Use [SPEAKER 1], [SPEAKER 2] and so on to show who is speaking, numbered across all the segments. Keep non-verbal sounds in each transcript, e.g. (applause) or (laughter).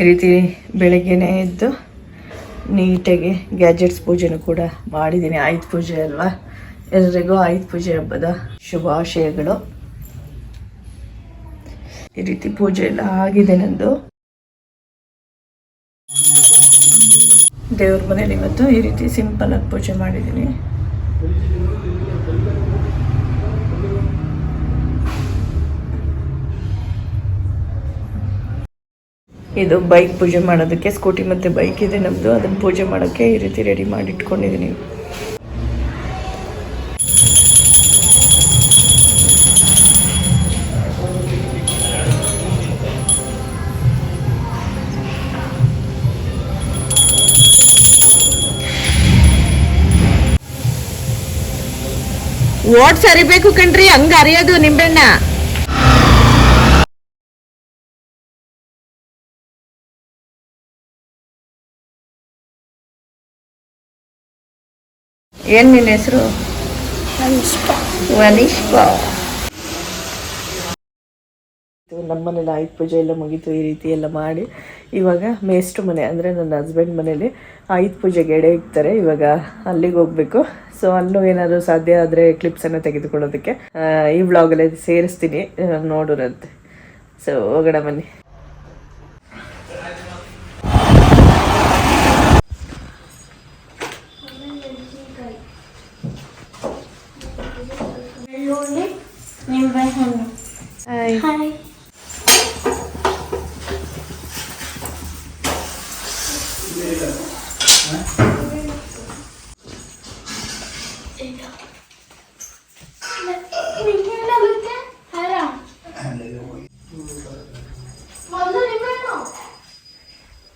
[SPEAKER 1] ಈ ರೀತಿ ಬೆಳಗ್ಗೆನೇ ಎದ್ದು ನೀಟಾಗಿ ಗ್ಯಾಜೆಟ್ಸ್ ಪೂಜೆನೂ ಕೂಡ ಮಾಡಿದ್ದೀನಿ. ಆಯುಧ ಪೂಜೆ ಅಲ್ವಾ? ಎಲ್ರಿಗೂ ಆಯುಧ ಪೂಜೆ ಹಬ್ಬದ ಶುಭಾಶಯಗಳು. ಈ ರೀತಿ ಪೂಜೆ ಎಲ್ಲ ಆಗಿದೆ ನಂದು. ದೇವ್ರ ಮನೇಲಿ ಇವತ್ತು ಈ ರೀತಿ ಸಿಂಪಲ್ ಆಗಿ ಪೂಜೆ ಮಾಡಿದ್ದೀನಿ. ಇದು ಬೈಕ್ ಪೂಜೆ ಮಾಡೋದಕ್ಕೆ, ಸ್ಕೂಟಿ ಮತ್ತು ಬೈಕ್ ಇದೆ ನಮ್ಮದು ಅದನ್ನು ಪೂಜೆ ಮಾಡೋಕ್ಕೆ ಈ ರೀತಿ ರೆಡಿ ಮಾಡಿ ಇಟ್ಕೊಂಡಿದ್ದೀನಿ
[SPEAKER 2] ಓಟ್ ಸರಿಬೇಕು ಕಣ್ರಿ, ಹಂಗ ಅರಿಯೋದು ನಿಂಬೆಣ್ಣ.
[SPEAKER 1] ಏನು ನಿನ್ನ ಹೆಸರು? ವನಿಷ್ಕಾ ನಮ್ಮ ಮನೇಲಿ ಆಯುಧ ಪೂಜೆ ಎಲ್ಲ ಮುಗೀತು ಈ ರೀತಿ ಎಲ್ಲ ಮಾಡಿ. ಇವಾಗ ಮೇಷ್ಟ್ರ ಮನೆ ಅಂದರೆ ನನ್ನ ಹಸ್ಬೆಂಡ್ ಮನೇಲಿ ಆಯುಧ ಪೂಜೆಗೆ ಎಡೆ ಇಕ್ತಾರೆ ಇವಾಗ ಅಲ್ಲಿಗೆ ಹೋಗ್ಬೇಕು. ಸೊ ಅಲ್ಲೂ ಏನಾದರೂ ಸಾಧ್ಯ ಆದರೆ ಕ್ಲಿಪ್ಸನ್ನು ತೆಗೆದುಕೊಳ್ಳೋದಕ್ಕೆ. ಈ ವ್ಲಾಗಲ್ಲಿ ಸೇರಿಸ್ತೀನಿ. ನೋಡೋರಂತೆ ಸೊ ಹೋಗೋಣ ಬನ್ನಿ
[SPEAKER 3] ಬೆಳ್ಳುಳ್ಳಿ ನಿಂಬೆಹಣ್ಣು ಹಾಯ್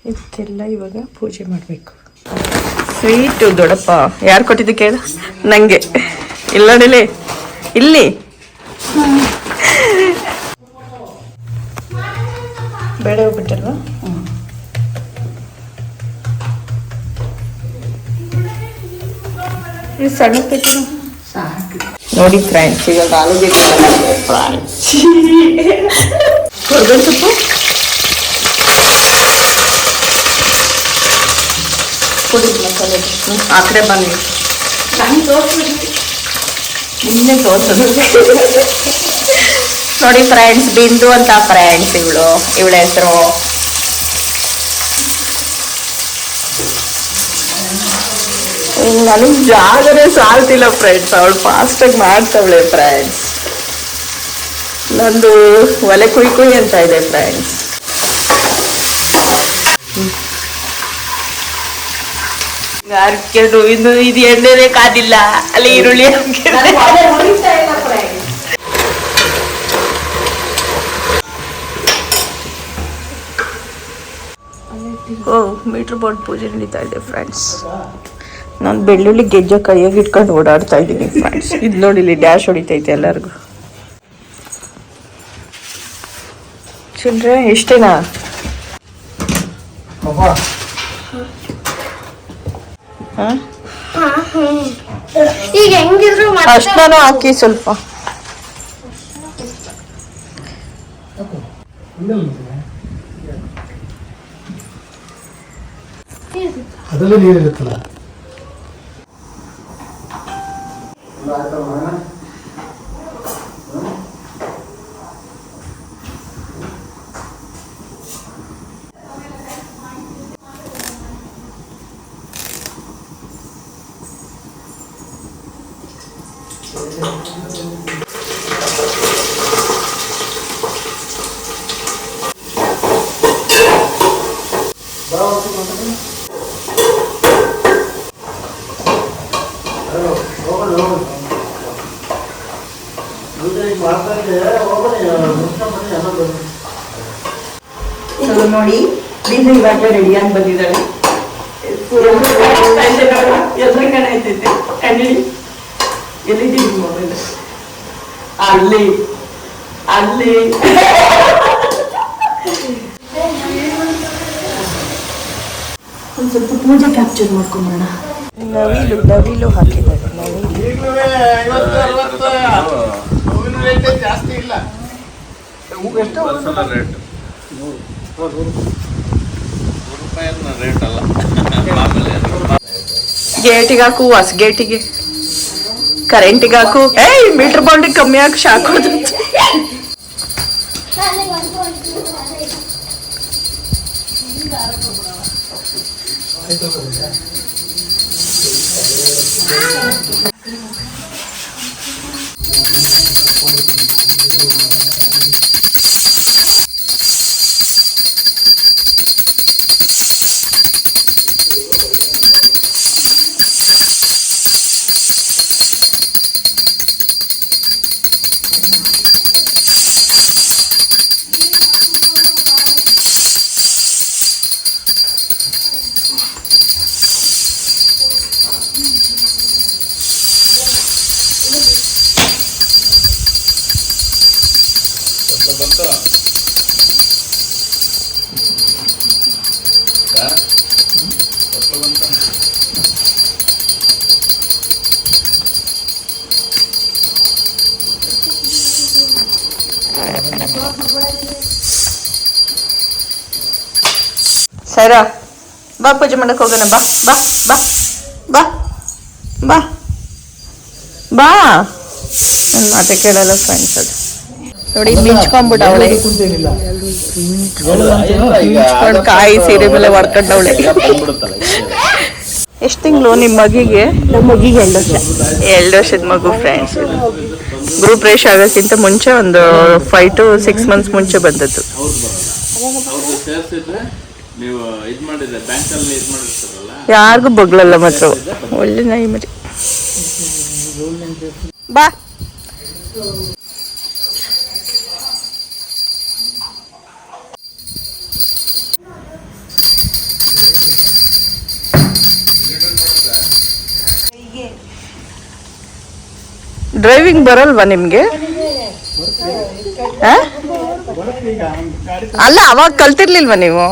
[SPEAKER 1] ಇದಕ್ಕೆಲ್ಲ ಇವಾಗ ಪೂಜೆ ಮಾಡಬೇಕು ಸ್ವೀಟು ದೊಡ್ಡಪ್ಪ ಯಾರು ಕೊಟ್ಟಿದ್ದು ಕೇಳು ನನಗೆ ಇಲ್ಲ ನೋಡಿಲಿ ಇಲ್ಲಿ ಇದು ಸಣ್ಣ ಪೆಟ್ಟು ನೋಡಿ ಫ್ರೆಂಡ್ಸ್ ಇವಾಗ ಆಲೂಗೆ ಫ್ರೆಂಡ್ಸ್ ಕೊರ್ಬೇನ್ ಸೊಪ್ಪು ಕೊಡಿ ಮಸಾಲೆ ಹ್ಮ್, ಆ ಕಡೆ ಬನ್ನಿ ನಿನ್ನೆ ತೋರ್ಸೋದು ನೋಡಿ ಫ್ರೆಂಡ್ಸ್ ಬಿಂದು ಅಂತ ಫ್ರೆಂಡ್ಸ್ ಇವಳು ಇವಳ ಹೆಸರು ನನಗೆ ಜಾಗನೇ ಸಾಲ್ತಿಲ್ಲ ಫ್ರೆಂಡ್ಸ್ ಅವಳು ಫಾಸ್ಟಾಗಿ ಮಾಡ್ತಾವಳೆ ಫ್ರೆಂಡ್ಸ್ ನಂದು ಒಲೆ ಕುಯ್ ಕುಯ್ ಅಂತ ಇದೆ ಫ್ರೆಂಡ್ಸ್ ಯಾರು ಇನ್ನು ಇದು ಎಣ್ಣೆನೇ ಕಾದಿಲ್ಲ. ಅಲ್ಲಿ ಈರುಳ್ಳಿ ಓ ಮೀಟರ್ ಬೋರ್ಡ್ ಪೂಜೆ ನಡೀತಾ ಇದೆ ಫ್ರೆಂಡ್ಸ್ ನಾನು ಬೆಳ್ಳುಳ್ಳಿ ಗೆಜ್ಜೆ ಕೈಯಾಗಿ ಇಟ್ಕೊಂಡು ಓಡಾಡ್ತಾ ಇದ್ದೀನಿ ಫ್ರೆಂಡ್ಸ್ ಇದು ನೋಡಿ ಇಲ್ಲಿ ಡ್ಯಾಶ್ ಹೊಡಿತೈತೆ ಎಲ್ಲರಿಗೂ. ಚಿಲ್ಡ್ರೆ ಎಷ್ಟೇನಾ ಹಾಂ?
[SPEAKER 3] ಈಗ ಹೆಂಗಿದ್ರು ಮತ್ತೆ?
[SPEAKER 1] ಅಷ್ಟನ್ನು ಹಾಕಿ ಸ್ವಲ್ಪ.
[SPEAKER 4] ಅದರಲ್ಲೇ ನೀರಿರುತ್ತಲ್ಲ?
[SPEAKER 1] ನೋಡಿ. ಬಿಂದು ಇವಾಗ ರೆಡಿಯಾಗಿ ಬಂದಿದ್ದಾಳೆ. ಎದ್ರ ಕಡೆ ಐತೈತೆ ಕನ್ನಡಿ ಎಲ್ಲಿದ್ದೀವಿ ಮೊಬೈಲ್? ಅಲ್ಲಿ. ಅಲ್ಲಿ. ಒಂದು ಸ್ವಲ್ಪ ಪೂಜೆ ಕ್ಯಾಪ್ಚರ್ ಮಾಡ್ಕೊಂಬೋಣ ನವಿಲು ನವಿಲು ಹಾಕಿದ್ದಾರೆ ನವಿಲು.
[SPEAKER 4] ಜಾಸ್ತಿ ಇಲ್ಲ. ಎಷ್ಟು
[SPEAKER 5] ರೇಟ್. ಅಲ್ಲ ಮಾಮೂಲಿ
[SPEAKER 1] ಗೇಟಿಗೆ ಹಾಕು ಹೊಸ ಗೇಟಿಗೆ ಕರೆಂಟಿಗೆ ಹಾಕು ಏಯ್ ಮೀಟರ್ ಬಾಂಡಿಗೆ ಕಮ್ಮಿ ಹಾಕಿ ಶಾಕೋದು
[SPEAKER 5] ಬಂತು
[SPEAKER 1] ಸೈರಾ ಬಾ ಪೂಜೆ ಮಾಡಕ್ ಹೋಗೋಣ ಬಾ ಬಾ ಬಾ ಬಾ ಬಾ ಬಾ. ನನ್ನ ಮಾತೆ ಕೇಳಲ್ಲ ಫ್ರೆಂಡ್ಸ್ ಅದು. ನೋಡಿ ಮಿಂಚ್ಕೊಂಡ್ಬಿಟ್ಟವಳೆ ಮಿಂಚ್ಕೊಂಡ್ ಕಾಯಿ ಸೀರೆ ಮೇಲೆ ಹೊಡ್ಕೊಂಡವಳೆ ಎಷ್ಟು ತಿಂಗಳು ನಿಮ್ಮ ಮಗಿಗೆ? ನಮ್ಮ ಮಗಿಗೆ ಎರಡು ವರ್ಷ. ಎರಡು ವರ್ಷದ ಮಗು ಫ್ರೆಂಡ್ಸ್ ಗ್ರೂಪ್ ರೇಷ್ ಆಗೋಕ್ಕಿಂತ ಮುಂಚೆ ಒಂದು ಫೈವ್ ಟು ಸಿಕ್ಸ್ ಮಂತ್ಸ್ ಮುಂಚೆ ಬಂದದ್ದು.
[SPEAKER 5] ನೀವು ಇದ್ ಮಾಡಿದ್ರೆ ಬ್ಯಾಂಕಲ್ಲಿ ಇದ್ ಮಾಡಿರ್ತಾರಲ್ಲ?
[SPEAKER 1] ಯಾರಿಗೂ ಬಗ್ಲಲ್ಲ ಮಾತ್ರ. ಒಳ್ಳೆ ನಾಯಿ ಮರಿ. ಬಾ. ಡ್ರೈವಿಂಗ್ ಬರಲ್ವಾ ನಿಮಗೆ? ಅಲ್ಲ ಅವಾಗ ಕಲ್ತಿರ್ಲಿಲ್ವಾ ನೀವು?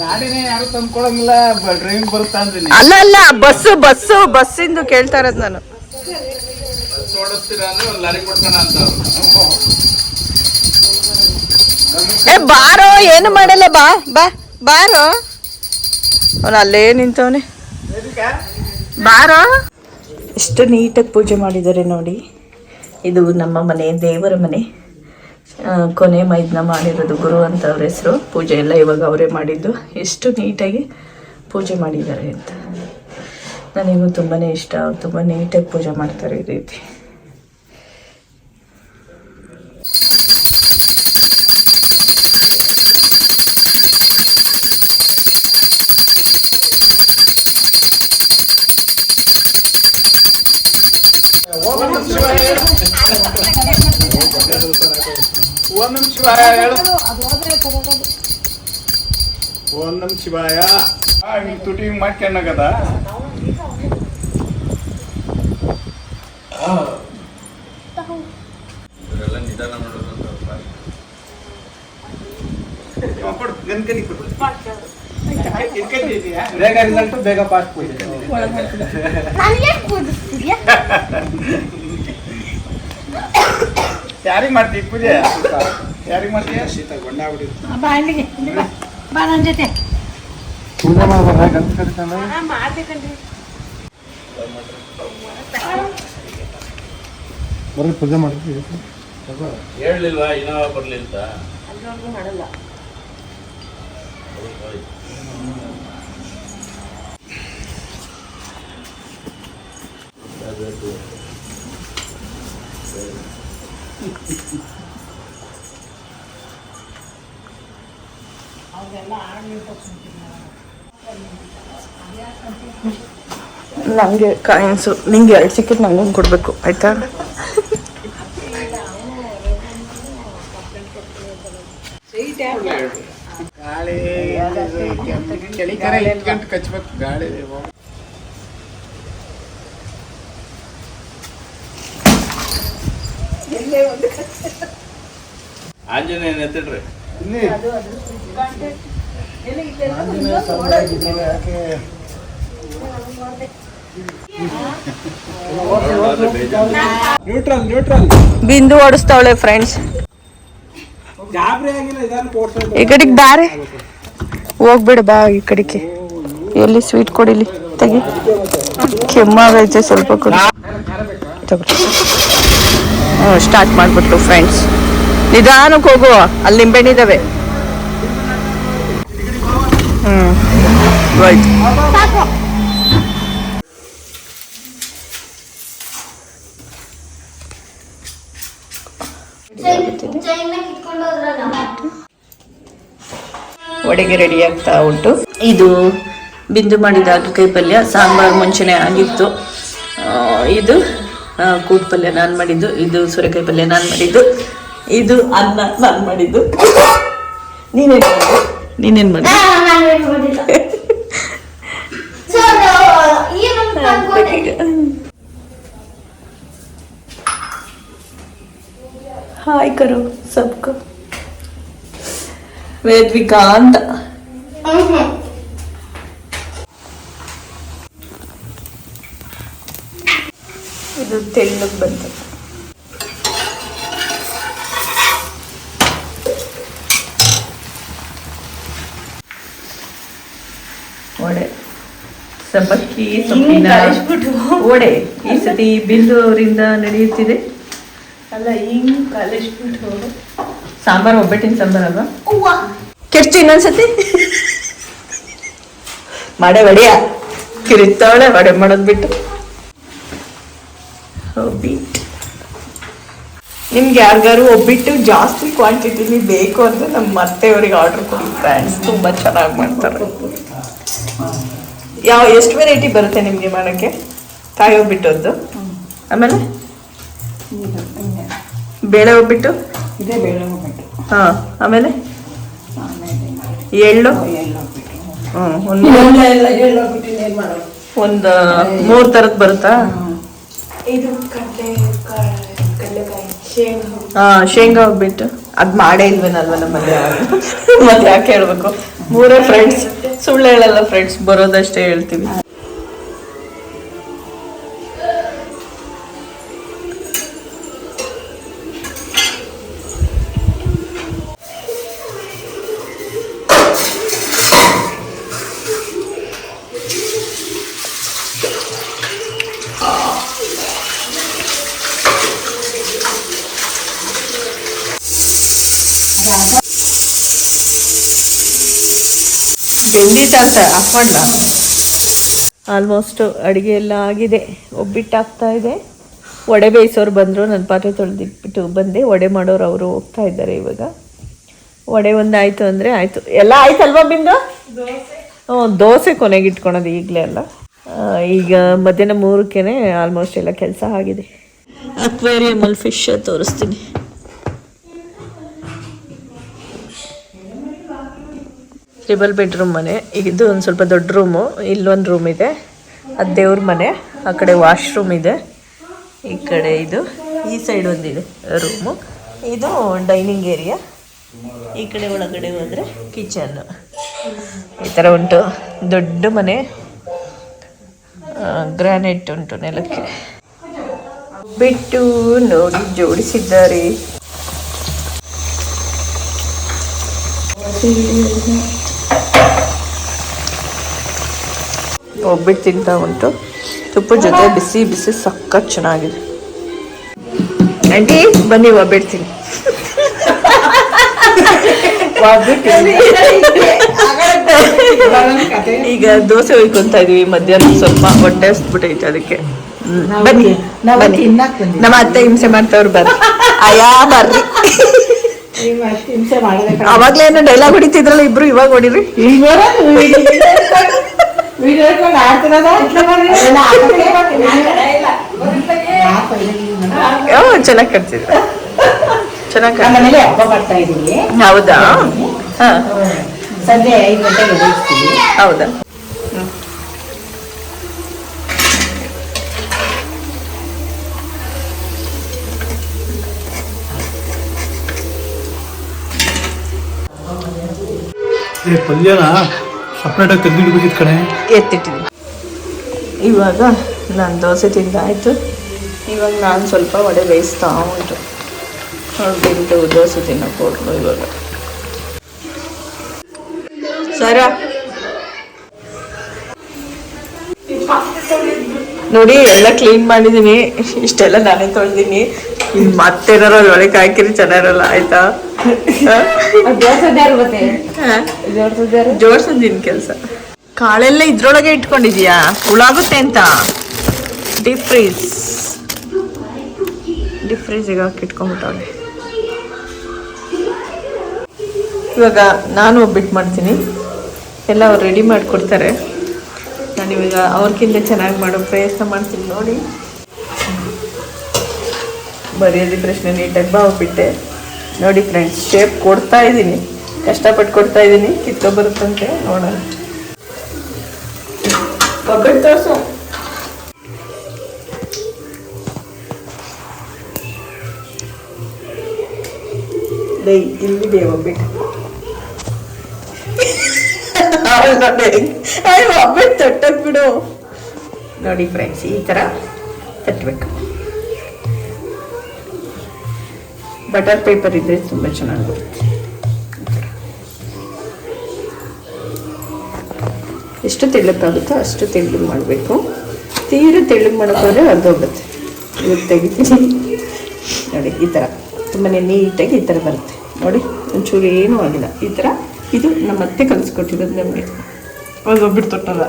[SPEAKER 6] ಗಾಡಿನೇ ಯಾರು ತಂದ್ಕೊಡಂಗಿಲ್ಲ ಡ್ರೈವಿಂಗ್ ಬರುತ್ತಾ ಅಂತೀನಿ
[SPEAKER 1] ಅಲ್ಲ ಅಲ್ಲ ಬಸ್ಸು ಬಸ್ಸು ಬಸ್ಸಿಂದು ಕೇಳ್ತಾ ಇರೋದು ನಾನು.
[SPEAKER 5] ಬಸ್ ಒಂದು ಲಾರಿ ಕೊಡ್ತಾನ ಅಂತ ಅವ್ರು.
[SPEAKER 1] ಏ ಬಾರೋ ಏನು ಮಾಡಲ್ಲ ಬಾ ಬಾ ಬಾರೋ. ಅವನು ಅಲ್ಲೇ ನಿಂತವನೆ. ಬಾರೋ. ಎಷ್ಟು ನೀಟಾಗಿ ಪೂಜೆ ಮಾಡಿದ್ದಾರೆ ನೋಡಿ. ಇದು ನಮ್ಮ ಮನೆ ದೇವರ ಮನೆ. ಕೊನೆ ಮೈದನ ಮಾಡಿರೋದು ಗುರು ಅಂತ ಅವ್ರ ಹೆಸರು. ಪೂಜೆ ಎಲ್ಲ ಇವಾಗ ಅವರೇ ಮಾಡಿದ್ದು. ಎಷ್ಟು ನೀಟಾಗಿ ಪೂಜೆ ಮಾಡಿದ್ದಾರೆ ಅಂತ. ನನಗೂ ತುಂಬಾ ಇಷ್ಟ. ಅವ್ರು ತುಂಬ ನೀಟಾಗಿ ಪೂಜೆ ಮಾಡ್ತಾರೆ ಈ ರೀತಿ.
[SPEAKER 6] ಓಂ ನಮ್ ಶಿವಾಯ ಹೇಳು. ಓಂ ನಮ್ ಶಿವಾಯ. ತುಟಿ ಮಾಡ್ಕೊಂಡಾಗದ
[SPEAKER 5] ನಿಧಾನ
[SPEAKER 6] ಮಾಡೋದಂತ ಬೇಗ ರಿಸಲ್ಟ್ ಬೇಗ ಪಾಸ್ ಪೂಜೆ (laughs) ಯಾರಿಗ್ ಮಾಡ್ತೀವಿ ಪೂಜೆ? ಯಾರಿಗ್ ಮಾಡ್ತೀಯ? ಶೀತ ಗೊಂಡ ಆಗ್ಬಿಟ್ಟಿತ್ತು
[SPEAKER 3] ಬಾ ಇಲ್ಲಿ ಬಾ. ಬಾ ನನ್ನ ಜೊತೆ.
[SPEAKER 4] ಪೂಜೆ ಮಾಡ್ಬಾರ ಗಂಧ ಕಟ್ಕೊಂಡು ಬರೀ ಪೂಜೆ ಮಾಡ್ತೀವಿ
[SPEAKER 5] ಹೇಳ್ಲಿಲ್ವಾ? ಇನೋವಾ ಬರಲಿ ಅಂತ.
[SPEAKER 1] ನನಗೆ ಕಾಯಿನ್ಸು ನಿಂಗೆ ಎರಡು ಸಿಕ್ಕಿದ್ದು ನಂಗೊಂದು ಕೊಡಬೇಕು ಆಯಿತಾ?
[SPEAKER 6] ಗಾಳಿ ಕಚ್ಬೇಕು ಇಟ್ಕೊಂಡು
[SPEAKER 5] ಆಂಜನೇಯನ ಎತ್ತಿಡ್ರಿ
[SPEAKER 6] ಇಲ್ಲಿ.
[SPEAKER 4] ಆಂಜನೇಯ
[SPEAKER 6] ನ್ಯೂಟ್ರಲ್
[SPEAKER 1] ಬಿಂದು ಓಡಿಸ್ತಾವಳೆ ಫ್ರೆಂಡ್ಸ್ ಈ ಕಡೆಗೆ ಬಾರೆ. ಹೋಗ್ಬಿಡ ಬಾ ಈ ಕಡೆಗೆ. ಎಲ್ಲಿ ಸ್ವೀಟ್ ಕೊಡಿಲಿ ತೆಗಿ. ಕೆಮ್ಮಾಗೈತೆ ಸ್ವಲ್ಪ ಕೊಡಿ. ಸ್ಟಾರ್ಟ್ ಮಾಡಿಬಿಟ್ಟು ಫ್ರೆಂಡ್ಸ್ ನಿಧಾನಕ್ಕೆ ಹೋಗುವ, ಅಲ್ಲಿ
[SPEAKER 3] ನಿಂಬೆಣ್ಣಿದ್ದಾವೆ
[SPEAKER 1] ವಡೆಗೆ ರೆಡಿ ಆಗ್ತಾ ಉಂಟು. ಇದು ಬಿಂದು ಮಾಡಿದ ಹಾಗಲಕಾಯಿ ಪಲ್ಯ, ಸಾಂಬಾರು ಮುಂಚೆನೆ ಆಗಿತ್ತು. ಇದು ಕೂಟ್ ಪಲ್ಯ ನಾನು ಮಾಡಿದ್ದು ಇದು ಸೋರೆಕಾಯಿ ಪಲ್ಯ ನಾನು ಮಾಡಿದ್ದು ಇದು ಅನ್ನ ನಾನು ಮಾಡಿದ್ದು. ನೀನೇನು ಮಾಡಿದ್ದು? ನೀನೇನು ಮಾಡಿ
[SPEAKER 3] ನಾನು ಹೇಳ್ಬೋದಿಲ್ಲ ಸೊ
[SPEAKER 1] ಹಾಯ್ ಕರು ಸಬ್ಕು ವೇದ್ವಿಕಾ ಅಂತ. ಇದು ತೆಳ್ಳಗೆ ಬಂತು. ವಡೆ ಸಬ್ಬಕ್ಕಿ ಸೊಪ್ಪಿನ ವಡೆ ಈ ಸತಿ ಬಿಂದು ಅವರಿಂದ ನಡೆಯುತ್ತಿದೆ. ಅಲ್ಲ ಹಿಂಗ್ ಕಲಿಸ್ಬಿಟ್ಟು ಸಾಂಬಾರ್ ಒಬ್ಬಟ್ಟಿನ ಸಾಂಬಾರ್ ಅಲ್ವಾ? ಕೆಡ್ತು ಇನ್ನೊಂದ್ಸತಿ. (laughs) ಮಾಡೆ ಒಡೆಯ. ಕಿರಿತಾವಳೆ ವಡೆ ಮಾಡೋದ್ ಬಿಟ್ಟು. ಒಬ್ಬಿಟ್ಟು. ನಿಮ್ಗೆ ಯಾರಿಗಾರು ಒಬ್ಬಿಟ್ಟು ಜಾಸ್ತಿ ಕ್ವಾಂಟಿಟಿಲಿ ಬೇಕು ಅಂದರೆ ನಮ್ಮ ಅತ್ತೆಯವ್ರಿಗೆ ಆರ್ಡರ್ ಕೊಡಿ ಫ್ರೆಂಡ್ಸ್ ತುಂಬಾ ಚೆನ್ನಾಗಿ ಮಾಡ್ತಾರೆ. ಯಾವ ಎಷ್ಟು ವೆರೈಟಿ ಬರುತ್ತೆ ನಿಮಗೆ ಮಾಡೋಕ್ಕೆ? ಕಾಯಿ ಒಬ್ಬಿಟ್ಟದ್ದು? ಆಮೇಲೆ? ಬೇಳೆ ಒಬ್ಬಿಟ್ಟು?
[SPEAKER 7] ಇದೇ ಬೇಳೆ ಹೋಗ್ಬಿಟ್ಟು
[SPEAKER 1] ಹಾ ಆಮೇಲೆ? ಎಳ್ಳು? ಹ್ಞೂ ಒಂದು ಒಂದು ಮೂರು ತರದ್ ಬರುತ್ತಾ?
[SPEAKER 7] ಶೇಂಗಾ.
[SPEAKER 1] ಶೇಂಗಾ ಹೋಗ್ಬಿಟ್ಟು. ಅದ್ ಮಾಡೇ ಇಲ್ವೇನಲ್ವ ನಮ್ಮಲ್ಲಿ ಮತ್ತೆ ಯಾಕೆ ಹೇಳ್ಬೇಕು? ಮೂರೇ ಫ್ರೆಂಡ್ಸ್ ಸುಳ್ಳು ಹೇಳಲ್ಲ ಫ್ರೆಂಡ್ಸ್ ಬರೋದಷ್ಟೇ ಹೇಳ್ತೀವಿ. ಬೆಂಡಿ ಸರ್ ಆಲ್ಮೋಸ್ಟು ಆಲ್ಮೋಸ್ಟ್ ಅಡುಗೆ ಎಲ್ಲ ಆಗಿದೆ. ಒಬ್ಬಿಟ್ಟಾಗ್ತಾ ಇದೆ. ವಡೆ ಬೇಯಿಸೋರು ಬಂದರು ನನ್ನ ಪಾತ್ರೆ ತೊಳೆದಿಟ್ಬಿಟ್ಟು ಬಂದೆ. ವಡೆ ಮಾಡೋರು ಅವರು ಹೋಗ್ತಾ ಇದ್ದಾರೆ ಇವಾಗ. ವಡೆ ಒಂದು ಆಯಿತು ಅಂದರೆ ಆಯಿತು. ಎಲ್ಲ ಆಯ್ತಲ್ವಾ ಬಿಂದು ಹ್ಞೂ ದೋಸೆ ಕೊನೆಗೆ ಇಟ್ಕೊಳೋದು ಈಗಲೇ ಅಲ್ಲ. ಈಗ ಮಧ್ಯಾಹ್ನ ಮೂರಕ್ಕೇ ಆಲ್ಮೋಸ್ಟ್ ಎಲ್ಲ ಕೆಲಸ ಆಗಿದೆ. ಅಕ್ವೇರಿಯಮಲ್ಲಿ ಫಿಶ್ ತೋರಿಸ್ತೀನಿ. ಟ್ರಿಬಲ್ ಬೆಡ್ರೂಮ್ ಮನೆ. ಇದು ಒಂದು ಸ್ವಲ್ಪ ದೊಡ್ಡ ರೂಮು ಇಲ್ಲೊಂದು ರೂಮ್ ಇದೆ. ಅದು ದೇವ್ರ ಮನೆ. ಆ ಕಡೆ ವಾಶ್ರೂಮ್ ಇದೆ. ಈ ಕಡೆ ಇದು. ಈ ಸೈಡ್ ಒಂದಿದೆ ರೂಮು ಇದು ಡೈನಿಂಗ್ ಏರಿಯಾ ಈ ಕಡೆ ಒಳಗಡೆ ಹೋದರೆ ಕಿಚನ್ ಈ ಥರ ಉಂಟು. ದೊಡ್ಡ ಮನೆ. ಗ್ರಾನೈಟ್ ಉಂಟು ನೆಲಕ್ಕೆ. ಬಿಟ್ಟು ನೋಡಿ ಜೋಡಿಸಿದ್ದಾರೆ. ಒಬ್ಬಿಟ್ಟು ತಿಂತಾ ಉಂಟು. ತುಪ್ಪದ ಜೊತೆ ಬಿಸಿ ಬಿಸಿ ಸಖತ್ ಚೆನ್ನಾಗಿದೆ. ಆಂಟಿ ಬನ್ನಿ ಒಬ್ಬಿಡ್ತೀನಿ ಈಗ ದೋಸೆ ಹೊಯ್ಕೊಂತ ಇದೀವಿ ಮಧ್ಯಾಹ್ನ ಸ್ವಲ್ಪ ಹೊಟ್ಟೆ ಹಸ್ಬಿಟ್ಟೈತೆ ಅದಕ್ಕೆ. ಬನ್ನಿ ಬನ್ನಿ. ನಮ್ಮ ಅತ್ತೆ ಹಿಂಸೆ ಮಾಡ್ತವ್ರು ಬರ್ರಿ. ಅಯ್ಯ ಬರ್ರಿ. ಅವಾಗ್ಲೇ ಏನೋ ಡೈಲಾಗ್ ಹೊಡಿತಿದ್ರಲ್ಲ ಇಬ್ರು ಇವಾಗ ಹೊಡಿರಿ? ಚೆನ್ನಾಗಿ ಕಟ್ತಿದ್ರು ಚೆನ್ನಾಗಿ ಹೌದಾ? ಹಾ.
[SPEAKER 7] ಸಂಜೆ ಐದು ಗಂಟೆಗೆ
[SPEAKER 1] ಹೌದಾ?
[SPEAKER 4] ಈ ಪಲ್ಯನ ಸಪ್ರೇಟಾಗಿ ತೆಗೆದಿಡ್ಬೇಕಿತ್ತು ಕಣೆ.
[SPEAKER 1] ಎತ್ತಿಟ್ಟಿದ್ದೀನಿ. ಇವಾಗ ನಾನು ದೋಸೆ ತಿಂದಾಯಿತು ಇವಾಗ ನಾನು ಸ್ವಲ್ಪ ವಡೆ ಬೇಯಿಸ್ತಾ ಉಂಟು. ತಿಂದು ದೋಸೆ ತಿನ್ನೋಕೆ ಇವಾಗ. ಸರ? ನೋಡಿ ಎಲ್ಲ ಕ್ಲೀನ್ ಮಾಡಿದ್ದೀನಿ ಇಷ್ಟೆಲ್ಲ ನಾನೇ ತೊಳ್ದೀನಿ. ಇದು ಮತ್ತೇನಾರು ಅದ್ರೊಳಗೆ ಹಾಕಿರಿ ಚೆನ್ನಾಗಿರಲ್ಲ ಆಯ್ತಾ? ಜೋಡ್ಸೋದಿನ್ ಕೆಲಸ. ಕಾಳೆಲ್ಲ ಇದ್ರೊಳಗೆ ಇಟ್ಕೊಂಡಿದ್ಯಾ? ಉಳಾಗುತ್ತೆ ಅಂತ. ಡಿಫ್ರೀಸ್ ಫ್ರೀಸ್ ಹಾಕಿ ಇಟ್ಕೊಂಡ್ಬಿಟ್ಟವ್ರೆ ಇವಾಗ ನಾನು ಒಬ್ಬಿಟ್ಟು ಮಾಡ್ತೀನಿ. ಎಲ್ಲ ಅವ್ರು ರೆಡಿ ಮಾಡಿಕೊಡ್ತಾರೆ. ನಾನು ಇವಾಗ ಅವ್ರಿಗಿಂತ ಚೆನ್ನಾಗಿ ಮಾಡೋ ಪ್ರಯತ್ನ ಮಾಡ್ತೀನಿ ನೋಡಿ. ಬರೆಯೋದಿ ಪ್ರಶ್ನೆ ನೀಟಾಗಿ ಬಾವ್ಬಿಟ್ಟೆ ನೋಡಿ ಫ್ರೆಂಡ್ಸ್ ಶೇಪ್ ಕೊಡ್ತಾ ಇದ್ದೀನಿ. ಕಷ್ಟಪಟ್ಟು ಕೊಡ್ತಾ ಇದ್ದೀನಿ ಕಿತ್ಕೊ ಬರುತ್ತಂತೆ, ನೋಡೋಣ. ಒಬ್ಬಟ್ಟು ತೋರಿಸು. ಡೈ ಇಲ್ಲಿದೆ ಒಬ್ಬಿಟ್ಟು ಒಬ್ಬಟ್ಟು ತಟ್ಟಕ್ ಬಿಡು. ನೋಡಿ ಫ್ರೆಂಡ್ಸ್ ಈ ಥರ ತಟ್ಟಬೇಕು ಬಟರ್ ಪೇಪರ್ ಇದ್ರೆ ತುಂಬ ಚೆನ್ನಾಗಿ ಬರುತ್ತೆ. ಎಷ್ಟು ತೆಳ್ಳಕ್ಕಾಗುತ್ತೋ ಅಷ್ಟು ತೆಳ್ಳಗೆ ಮಾಡಬೇಕು. ತೀರ ತೆಳ್ಳಗೆ ಮಾಡೋಕ್ಕೋದ್ರೆ ಅರ್ಧೋಗುತ್ತೆ ಇದು ತೆಗಿತೀನಿ ನೋಡಿ ಈ ಥರ. ತುಂಬಾ ನೀಟಾಗಿ ಈ ಥರ ಬರುತ್ತೆ. ನೋಡಿ ಒಂಚೂರು ಏನೂ ಆಗಿಲ್ಲ. ಈ ಥರ. ಇದು ನಮ್ಮ ಅತ್ತೆ ಕಲಿಸ್ಕೊಟ್ಟಿರೋದು ನಮಗೆ. ಅದು ಒಬ್ಬಿಟ್ಟು ತೊಟ್ಟಲ್ಲ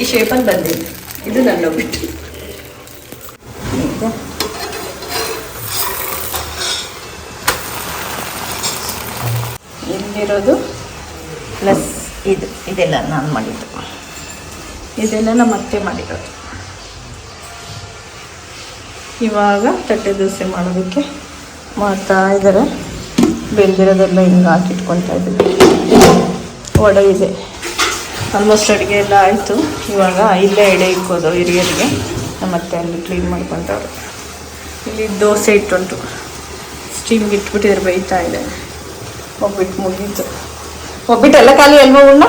[SPEAKER 1] ಈ ಶೇಪಲ್ಲಿ ಬಂದಿದೆ ಇದು ನನ್ನ ಬಿಟ್ಟು. ಇಲ್ಲಿರೋದು ಪ್ಲಸ್ ಇದು, ಇದೆಲ್ಲ ನಾನು ಮಾಡಿದ್ದು. ಇದೆಲ್ಲ ನಮ್ಮ ಅತ್ತೆ ಮಾಡಿರೋದು. ಇವಾಗ ತಟ್ಟೆ ದೋಸೆ ಮಾಡೋದಕ್ಕೆ ಮಾಡ್ತಾ ಇದ್ದಾರೆ. ಬೆಳೆದಿರೋದೆಲ್ಲ ಹಿಂಗೆ ಹಾಕಿಟ್ಕೊತಾ ಇದ್ದೀವಿ. ವಡೆ ಇದೆ. ಆಲ್ಮೋಸ್ಟ್ ಅಡುಗೆ ಎಲ್ಲ ಆಯಿತು. ಇವಾಗ ಇಲ್ಲೇ ಎಡೆ ಇಕ್ಕೋದು ಹಿರಿಯರಿಗೆ. ನಮ್ಮ ಅತ್ತೆ ಅಲ್ಲಿ ಕ್ಲೀನ್ ಮಾಡ್ಕೊಂತವ್ರು. ಇಲ್ಲಿ ದೋಸೆ ಇಟ್ಟುಂಟು ಸ್ಟೀಮ್ಗೆ ಇಟ್ಬಿಟ್ಟಿದ್ರೆ ಬೈತಾ ಇದೆ. ಒಬ್ಬಿಟ್ಟು ಮುಗೀತು. ಒಬ್ಬಿಟ್ಟು ಎಲ್ಲ ಖಾಲಿ ಅಲ್ವಾ ಉಣ್ಣ?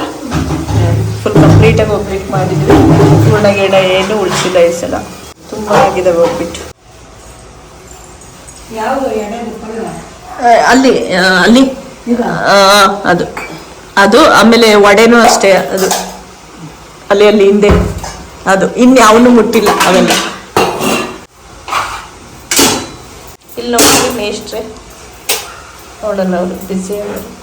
[SPEAKER 1] ಫುಲ್ ಕಂಪ್ಲೀಟಾಗಿ ಒಬ್ಬಿಟ್ಟು ಮಾಡಿದ್ವಿ. ಉಣ್ಣ ಗಿಡ ಏನು ಉಳಿಸಿಲ್ಲ ಈ ಸಲ. ತುಂಬ ಆಗಿದೆ ಒಬ್ಬಿಟ್ಟು. ಅಲ್ಲಿ ಅಲ್ಲಿ. ಅದು. ಅದು ಆಮೇಲೆ ವಡೆನೂ ಅಷ್ಟೇ, ಅದು ಅಲ್ಲಿ ಅಲ್ಲಿ ಹಿಂದೆ. ಅದು ಇನ್ಯಾವನು ಮುಟ್ಟಿಲ್ಲ ಅವೆಲ್ಲ. ಇಲ್ಲಿ ನೋಡಿ ಮೇಷ್ಟ್ರೆ. ನೋಡಲ್ಲ ಅವರು ಬಿಸಿ ಅವರು.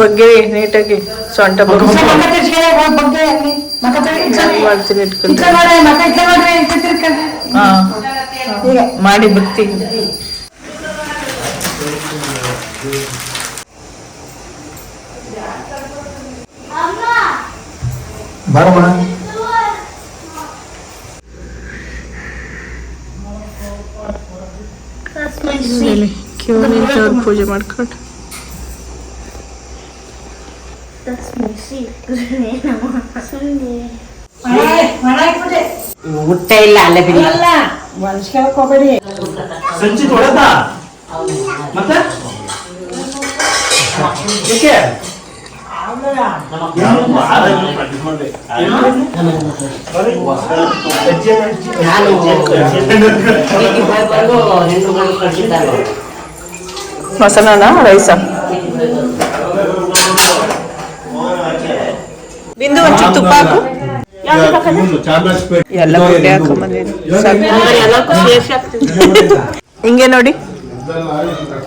[SPEAKER 1] ಬಗ್ಗೆ ನೀಟಾಗಿ ಸೊಂಟ ಬಗ್ಗೆ ಮಾಡ್ತೀನಿ ಇಟ್ಕೊಂಡು ಹಾ ಮಾಡಿ ಬರ್ತೀನಿ
[SPEAKER 4] ಬಾರಮ್ಮ
[SPEAKER 1] ಕ್ಯೂ ನಿಂತವ್ರು ಪೂಜೆ ಮಾಡ್ಕೊಂಡು (laughs)
[SPEAKER 7] ಊಟ ಇಲ್ಲ ಅಲ್ಲೇ ಬಿಡಿ. ಹೋಗ್ಬೇಡಿ
[SPEAKER 4] ಸಂಚಿ ತೊಳೆದ ಮತ್ತೆ?
[SPEAKER 1] ಮಸಾಲಾನ ರೈಸ? ಬಿಂದು ಒಂಚೂರು ತುಪ್ಪ ಹಾಕು ಎಲ್ಲ ಬುಡ್ಡೆ ಹಾಕೊಂಬಂದಿದ್ರು ಹಿಂಗೆ ನೋಡಿ.